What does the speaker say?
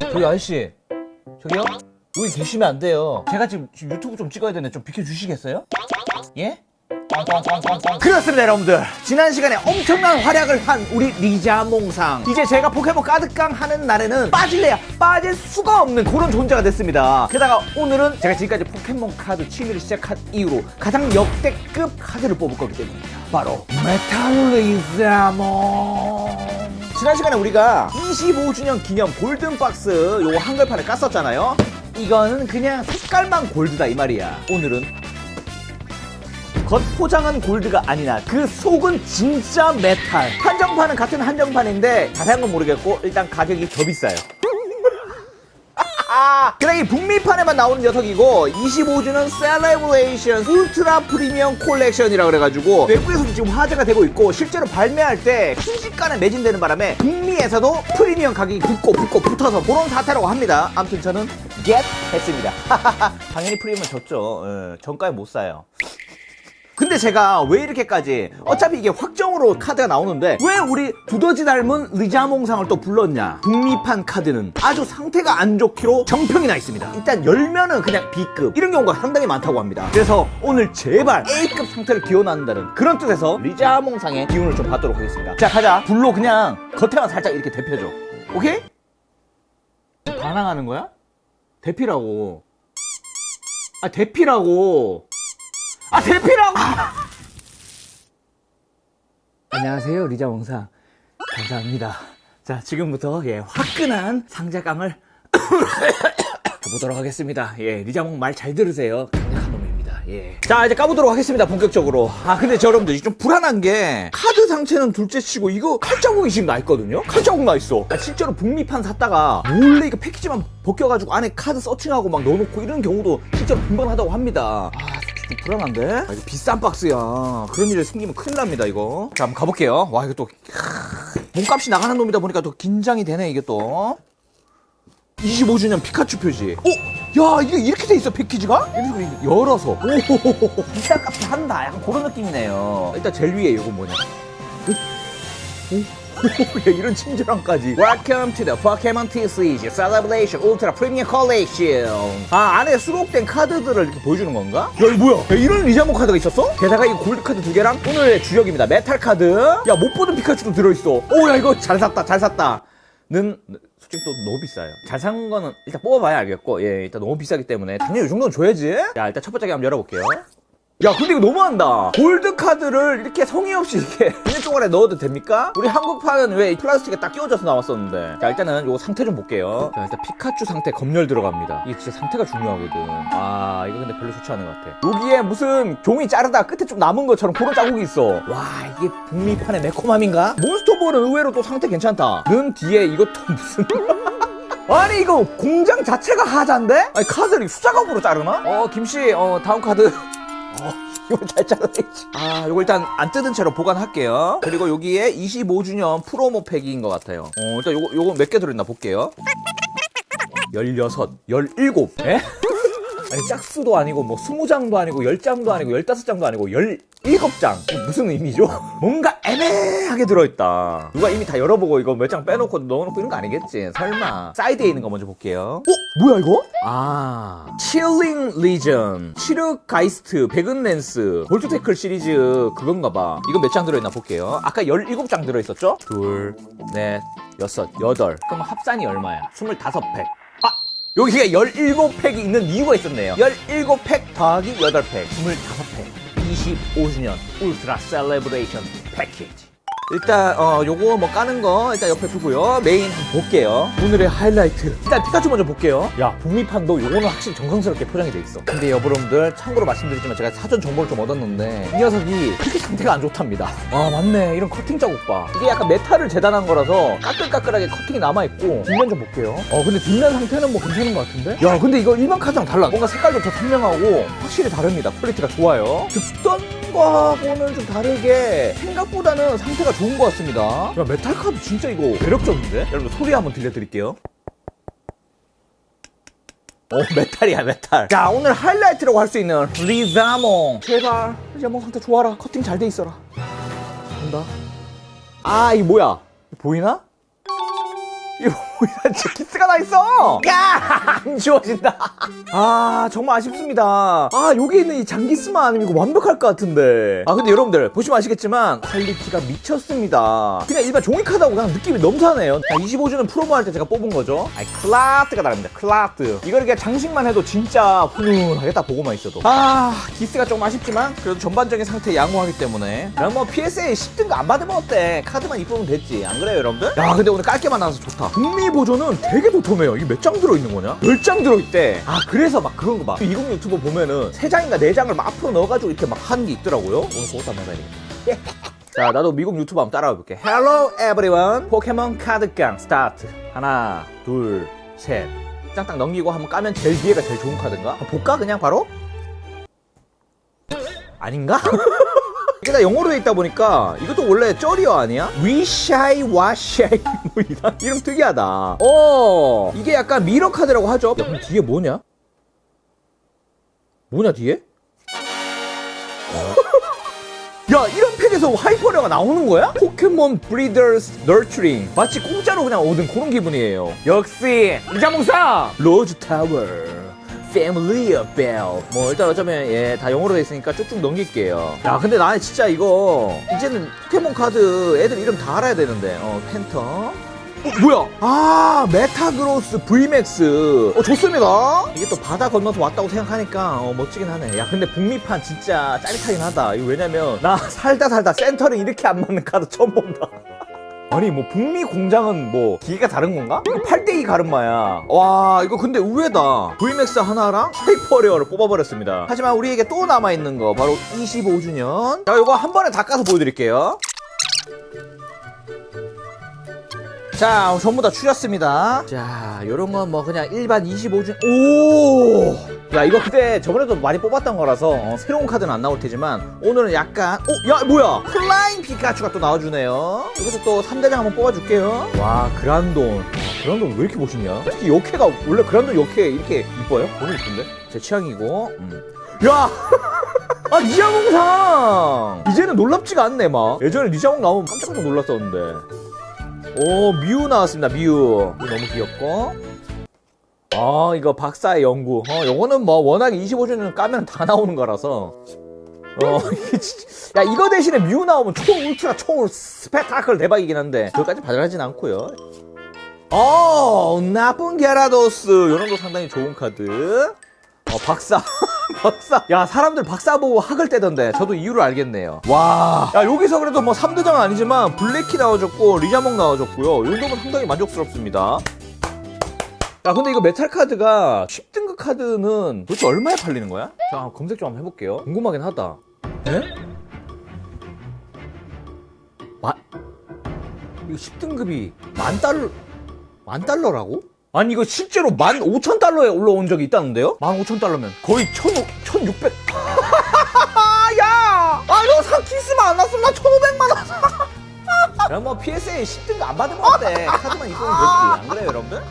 저기 아저씨 저기요? 여기 계시면 안 돼요 제가 지금 유튜브 좀 찍어야 되는데 좀 비켜주시겠어요? 예? 그렇습니다 여러분들 지난 시간에 엄청난 활약을 한 우리 리자 몽상 이제 제가 포켓몬 가득강 하는 날에는 빠질래야 빠질 수가 없는 그런 존재가 됐습니다 게다가 오늘은 제가 지금까지 포켓몬 카드 취미를 시작한 이후로 가장 역대급 카드를 뽑을 거기 때문입니다 바로 메탈 리자 몽 지난 시간에 우리가 25주년 기념 골든박스 요거 한글판을 깠었잖아요. 이거는 그냥 색깔만 골드다 이 말이야. 오늘은 겉포장은 골드가 아니라 그 속은 진짜 메탈. 한정판은 같은 한정판인데 자세한 건 모르겠고 일단 가격이 더 비싸요 그래 이 북미판에만 나오는 녀석이고 25주년 셀레브레이션 울트라 프리미엄 콜렉션이라 그래가지고 외국에서도 지금 화제가 되고 있고 실제로 발매할 때 순식간에 매진되는 바람에 북미에서도 프리미엄 가격이 붙고 붙고 붙어서 그런 사태라고 합니다. 아무튼 저는 겟 했습니다. 당연히 프리미엄 졌죠. 예, 정가에 못 사요 근데 제가 왜 이렇게까지? 어차피 이게 확정으로 카드가 나오는데 왜 우리 두더지 닮은 리자몽상을 또 불렀냐? 북미판 카드는 아주 상태가 안 좋기로 정평이 나 있습니다. 일단 열면은 그냥 B급. 이런 경우가 상당히 많다고 합니다. 그래서 오늘 제발 A급 상태를 기원한다는 그런 뜻에서 리자몽상의 기운을 좀 받도록 하겠습니다. 자 가자. 불로 그냥 겉에만 살짝 이렇게 데펴줘 오케이? 반항하는 거야? 대피라고. 아 대피라고 아 대피라고? 안녕하세요 리자몽상 감사합니다. 자 지금부터 예 화끈한 상자감을 가보도록 하겠습니다. 예 리자몽 말 잘 들으세요. 강력한 놈입니다. 예 자 이제 까보도록 하겠습니다 본격적으로. 아 근데 저 여러분들 좀 불안한 게 카드 상체는 둘째 치고 이거 칼자국이 지금 나 있거든요? 칼자국 나 있어. 아, 실제로 북미판 샀다가 몰래 이거 패키지만 벗겨가지고 안에 카드 서칭하고 막 넣어놓고 이런 경우도 실제로 빈번하다고 합니다. 아좀 불안한데? 아, 이거 비싼 박스야. 그런 일이 생기면 큰일 납니다, 이거. 자, 한번 가볼게요. 와, 이거 또, 캬, 몸값이 나가는 놈이다 보니까 또 긴장이 되네, 이게 또. 25주년 피카츄 표지. 어? 야, 이게 이렇게 돼 있어, 패키지가? 열어서. 오, 비싼 값을 한다. 약간 그런 느낌이네요. 일단 제일 위에 이거 뭐냐. 오? 오? 야, 이런 친절함까지. Welcome to the Pokemon TCG Celebration Ultra Premium Collection. 아, 안에 수록된 카드들을 이렇게 보여주는 건가? 야, 이거 뭐야? 야, 이런 리자몽 카드가 있었어? 게다가 이 골드 카드 두 개랑 오늘의 주역입니다. 메탈 카드. 야, 못 보던 피카츄도 들어있어. 오, 야, 이거 잘 샀다, 잘 샀다. 는 솔직히 또 너무 비싸요. 잘 산 거는 일단 뽑아봐야 알겠고, 예, 일단 너무 비싸기 때문에 당연히 이 정도는 줘야지. 자, 일단 첫 번째 게 한번 열어볼게요. 야 근데 이거 너무한다. 골드 카드를 이렇게 성의 없이 이렇게 비닐 조각에 넣어도 됩니까? 우리 한국판은 왜 플라스틱에 딱 끼워져서 나왔었는데. 자 일단은 요거 상태 좀 볼게요. 자 일단 피카츄 상태 검열 들어갑니다. 이게 진짜 상태가 중요하거든. 아 이거 근데 별로 좋지 않은 것 같아. 여기에 무슨 종이 자르다 끝에 좀 남은 것처럼 그런 자국이 있어. 와 이게 북미판의 매콤함인가? 몬스터볼은 의외로 또 상태 괜찮다. 는 뒤에 이것도 무슨 아니 이거 공장 자체가 하자인데? 아니 카드를 숫자각으로 자르나? 어 김씨 어 다음 카드 어, 이거 잘 잘라야지. 아, 요거 일단 안 뜯은 채로 보관할게요. 그리고 여기에 25주년 프로모 팩인 것 같아요. 어, 일단 요거, 요거 몇 개 들어있나 볼게요. 16, 17. 에? 아니, 짝수도 아니고, 뭐, 20장도 아니고, 10장도 아니고, 15장도 아니고, 17장. 이게 무슨 의미죠? 뭔가 애매하게 들어있다. 누가 이미 다 열어보고 이거 몇 장 빼놓고 넣어놓고 이런 거 아니겠지? 설마. 사이드에 있는 거 먼저 볼게요. 어? 뭐야, 이거? 아. 칠링 리전. 치르 가이스트, 베근랜스, 볼트테클 시리즈 그건가 봐. 이거 몇 장 들어있나 볼게요. 아까 17장 들어있었죠? 둘, 넷, 여섯, 여덟. 그럼 합산이 얼마야? 25팩. 아! 여기가 17팩이 있는 이유가 있었네요. 17팩 더하기 8팩, 25팩. 25주년 울트라 셀레브레이션 패키지. 일단 어 요거 뭐 까는 거 일단 옆에 두고요. 메인 한번 볼게요. 오늘의 하이라이트. 일단 피카츄 먼저 볼게요. 야 북미판도 요거는 확실히 정성스럽게 포장이 돼 있어. 근데 여러분들 참고로 말씀드리지만 제가 사전 정보를 좀 얻었는데 이 녀석이 그렇게 상태가 안 좋답니다. 아 맞네. 이런 커팅 자국 봐. 이게 약간 메탈을 재단한 거라서 까끌까끌하게 커팅이 남아있고 뒷면 좀 볼게요. 어 근데 뒷면 상태는 뭐 괜찮은 것 같은데? 야 근데 이거 일반 카드랑 달라. 뭔가 색깔도 더 선명하고 확실히 다릅니다. 퀄리티가 좋아요. 듣던 거하고는 좀 다르게 생각보다는 상태가 좋은 것 같습니다. 야, 메탈 카드 진짜 이거 매력적인데? 여러분 소리 한번 들려드릴게요. 오 메탈이야 메탈 자 오늘 하이라이트라고 할 수 있는 리자몽 제발 리자몽 상태 좋아라 커팅 잘 돼 있어라 간다 아 이거 뭐야 보이나? 이거 이런 진짜 키스가 다 있어! 야! 안 지워진다. 아 정말 아쉽습니다. 아 여기 있는 이 장기스만 아니면 이거 완벽할 것 같은데. 아 근데 여러분들 보시면 아시겠지만 퀄리티가 미쳤습니다. 그냥 일반 종이카드하고 그냥 느낌이 넘사네요. 25주년 프로모 할 때 제가 뽑은 거죠? 아 클라트가 다릅니다. 클라트. 이걸 그냥 장식만 해도 진짜 훈훈하겠다 보고만 있어도. 아 기스가 조금 아쉽지만 그래도 전반적인 상태 양호하기 때문에. 그럼 뭐 PSA 10등급 안 받으면 어때? 카드만 이쁘면 됐지. 안 그래요 여러분들? 야 근데 오늘 깔게만 나와서 좋다. 북미 버전은 되게 도톰해요. 이게 몇 장 들어있는 거냐? 10장 들어있대. 아 그래서 막 그런 거봐 이국 유튜버 보면은 3장인가 4장을 막 앞으로 넣어가지고 이렇게 막 하는 게 있더라고요. 오늘 그것도 한번 해야겠다. 자 나도 미국 유튜브 한번 따라가 볼게. Hello everyone. 포켓몬 카드깡 스타트. 하나 둘 셋. 짱딱 넘기고 한번 까면 제일 뒤에가 제일 좋은 카드인가? 한번 볼까 그냥 바로? 아닌가? 이게 다 영어로 돼 있다 보니까 이것도 원래 쩌리어 아니야? 위샤이 와샤이 뭐 이런 이름 특이하다 어 이게 약간 미러 카드라고 하죠 야 그럼 뒤에 뭐냐? 뭐냐 뒤에? 야 이런 팩에서 하이퍼레어가 나오는 거야? 포켓몬 브리더스 널처링 마치 공짜로 그냥 얻은 그런 기분이에요 역시 이자몽사 로즈 타워 패밀리어 벨뭐 일단 어쩌면 예 다 영어로 돼 있으니까 쭉쭉 넘길게요 야 근데 나는 진짜 이거 이제는 포켓몬 카드 애들 이름 다 알아야 되는데 어 팬텀 어, 뭐야? 아, 메타그로스 VMAX. 어, 좋습니다. 이게 또 바다 건너서 왔다고 생각하니까, 어, 멋지긴 하네. 야, 근데 북미판 진짜 짜릿하긴 하다. 이거 왜냐면, 나 살다 살다 센터링 이렇게 안 맞는 카드 처음 본다. 아니, 뭐, 북미 공장은 뭐, 기계가 다른 건가? 이거 8대2 가르마야. 와, 이거 근데 의외다. VMAX 하나랑 하이퍼레어를 뽑아버렸습니다. 하지만 우리에게 또 남아있는 거, 바로 25주년. 자, 이거 한 번에 다 까서 보여드릴게요. 자, 전부 다 추렸습니다. 자, 요런 건 뭐 그냥 일반 25주. 오! 야, 이거 그때 저번에도 많이 뽑았던 거라서 어, 새로운 카드는 안 나올 테지만 오늘은 약간 어, 야, 뭐야? 플라잉 피카츄가 또 나와주네요. 이것도 또 3대장 한번 뽑아줄게요. 와, 그란돈. 와, 그란돈 왜 이렇게 멋있냐? 특히 역해가 원래 그란돈 역해 이렇게 이뻐요? 너무 이쁜데? 제 취향이고. 음. 야! 아, 니자몽상! 이제는 놀랍지가 않네, 막. 예전에 니자몽 나오면 깜짝깜짝 놀랐었는데. 오 미우 나왔습니다 미우 너무 귀엽고. 아 이거 박사의 연구. 어 요거는 뭐 워낙에 25주년 까면 다 나오는 거라서. 어 야 이거 대신에 미우 나오면 초 울트라 초 스펙타클 대박이긴 한데. 그것까지 바라진 않고요. 어 나쁜 게라도스. 요런도 상당히 좋은 카드. 어 박사 박사. 야 사람들 박사 보고 학을 떼던데. 저도 이유를 알겠네요. 와. 야 여기서 그래도 뭐 3대장은 아니지만 블랙키 나와줬고 리자몽 나와줬고요. 이 정도면 상당히 만족스럽습니다. 야 근데 이거 메탈 카드가 10등급 카드는 도대체 얼마에 팔리는 거야? 자 검색 좀 한번 해볼게요. 궁금하긴 하다. 에? 마... 이거 10등급이 만 달러 만 달러라고? 아니 이거 실제로 만 오천 달러에 올라온 적이 있다는데요? 만 오천 달러면 거의 천 천육백 야! 아너 사키스만 안 났으면 나 천오백만 원 그럼 뭐 PSA 10등급 안 받으면 어때? 카드만 입으면 됐지 안 그래요 여러분들?